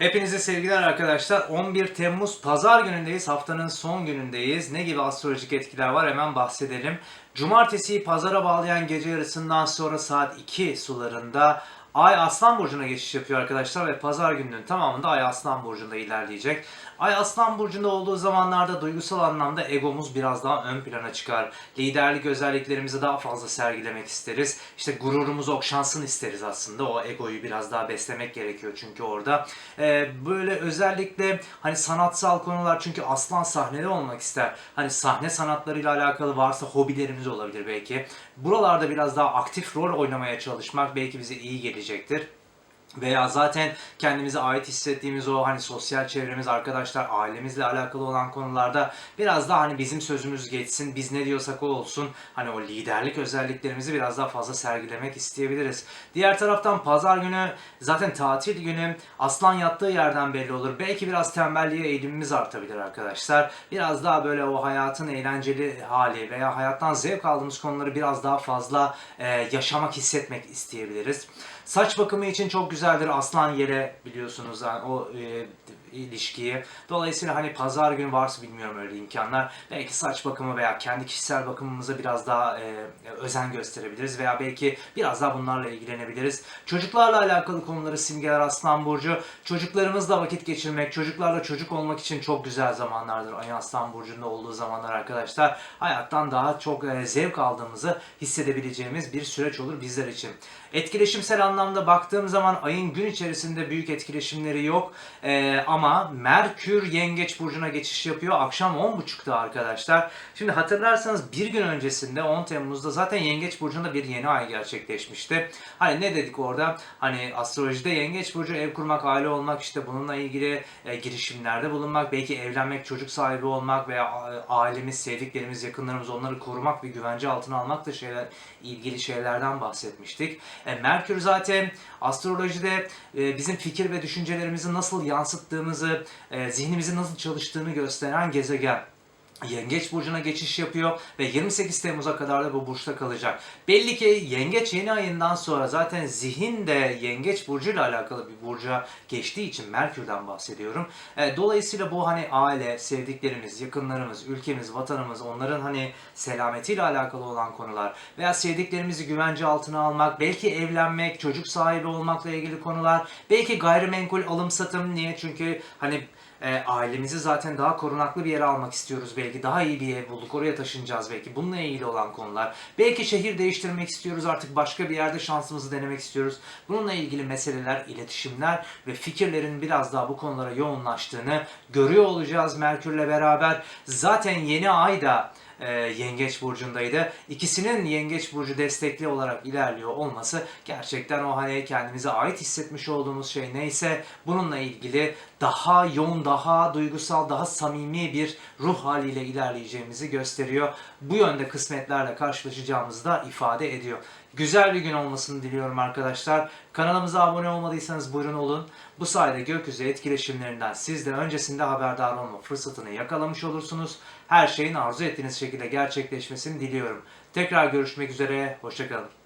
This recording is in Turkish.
Hepinize sevgiler arkadaşlar. 11 Temmuz Pazar günündeyiz. Haftanın son günündeyiz. Ne gibi astrolojik etkiler var hemen bahsedelim. Cumartesiyi pazara bağlayan gece yarısından sonra saat 2 sularında Ay Aslan Burcu'na geçiş yapıyor arkadaşlar ve pazar gününün tamamında Ay Aslan Burcu'nda ilerleyecek. Ay Aslan Burcu'nda olduğu zamanlarda duygusal anlamda egomuz biraz daha ön plana çıkar. Liderlik özelliklerimizi daha fazla sergilemek isteriz. İşte gururumuz okşansın isteriz aslında. O egoyu biraz daha beslemek gerekiyor çünkü orada. Ee, böyle özellikle hani sanatsal konular çünkü aslan sahnede olmak ister. Hani sahne sanatlarıyla alakalı varsa hobilerimiz olabilir belki. Buralarda biraz daha aktif rol oynamaya çalışmak belki bize iyi gelecektir. Veya zaten kendimize ait hissettiğimiz o hani sosyal çevremiz, arkadaşlar, ailemizle alakalı olan konularda biraz daha hani bizim sözümüz geçsin, biz ne diyorsak o olsun. Hani o liderlik özelliklerimizi biraz daha fazla sergilemek isteyebiliriz. Diğer taraftan pazar günü zaten tatil günü aslan yattığı yerden belli olur. Belki biraz tembelliğe eğilimimiz artabilir arkadaşlar. Biraz daha böyle o hayatın eğlenceli hali veya hayattan zevk aldığımız konuları biraz daha fazla e, yaşamak, hissetmek isteyebiliriz. Saç bakımı için çok güzeldir aslan yere biliyorsunuz yani o e, ilişkiyi. Dolayısıyla hani pazar günü varsa bilmiyorum öyle imkanlar. Belki saç bakımı veya kendi kişisel bakımımıza biraz daha e, özen gösterebiliriz veya belki biraz daha bunlarla ilgilenebiliriz. Çocuklarla alakalı konuları simgeler Aslan Burcu. Çocuklarımızla vakit geçirmek, çocuklarla çocuk olmak için çok güzel zamanlardır. Ay Aslan Burcu'nda olduğu zamanlar arkadaşlar. Hayattan daha çok e, zevk aldığımızı hissedebileceğimiz bir süreç olur bizler için. Etkileşimsel anlamda baktığım zaman ayın gün içerisinde büyük etkileşimleri yok. Ee, ama Merkür Yengeç Burcu'na geçiş yapıyor. Akşam 10.30'da arkadaşlar. Şimdi hatırlarsanız bir gün öncesinde 10 Temmuz'da zaten Yengeç Burcu'nda bir yeni ay gerçekleşmişti. Hani ne dedik orada? Hani astrolojide Yengeç Burcu ev kurmak, aile olmak işte bununla ilgili e, girişimlerde bulunmak, belki evlenmek, çocuk sahibi olmak veya a- ailemiz, sevdiklerimiz, yakınlarımız onları korumak ve güvence altına almak da şeyler ilgili şeylerden bahsetmiştik. E, Merkür zaten astrolojide e, bizim fikir ve düşüncelerimizi nasıl yansıttığımızı, e, zihnimizin nasıl çalıştığını gösteren gezegen. Yengeç burcuna geçiş yapıyor ve 28 Temmuz'a kadar da bu burçta kalacak. Belli ki Yengeç yeni ayından sonra zaten zihin de Yengeç burcuyla alakalı bir burca geçtiği için Merkür'den bahsediyorum. E, dolayısıyla bu hani aile, sevdiklerimiz, yakınlarımız, ülkemiz, vatanımız, onların hani selametiyle alakalı olan konular veya sevdiklerimizi güvence altına almak, belki evlenmek, çocuk sahibi olmakla ilgili konular, belki gayrimenkul alım satım niye? Çünkü hani e, ailemizi zaten daha korunaklı bir yere almak istiyoruz belki. Daha iyi bir ev bulduk. Oraya taşınacağız belki. Bununla ilgili olan konular. Belki şehir değiştirmek istiyoruz. Artık başka bir yerde şansımızı denemek istiyoruz. Bununla ilgili meseleler, iletişimler ve fikirlerin biraz daha bu konulara yoğunlaştığını görüyor olacağız Merkür'le beraber. Zaten yeni ay da e, Yengeç Burcu'ndaydı. İkisinin Yengeç Burcu destekli olarak ilerliyor olması gerçekten o hani kendimize ait hissetmiş olduğumuz şey neyse bununla ilgili daha yoğun, daha duygusal, daha samimi bir ruh haliyle ilerleyeceğimizi gösteriyor. Bu yönde kısmetlerle karşılaşacağımızı da ifade ediyor. Güzel bir gün olmasını diliyorum arkadaşlar. Kanalımıza abone olmadıysanız buyurun olun. Bu sayede gökyüzü etkileşimlerinden siz de öncesinde haberdar olma fırsatını yakalamış olursunuz. Her şeyin arzu ettiğiniz şekilde gerçekleşmesini diliyorum. Tekrar görüşmek üzere, hoşçakalın.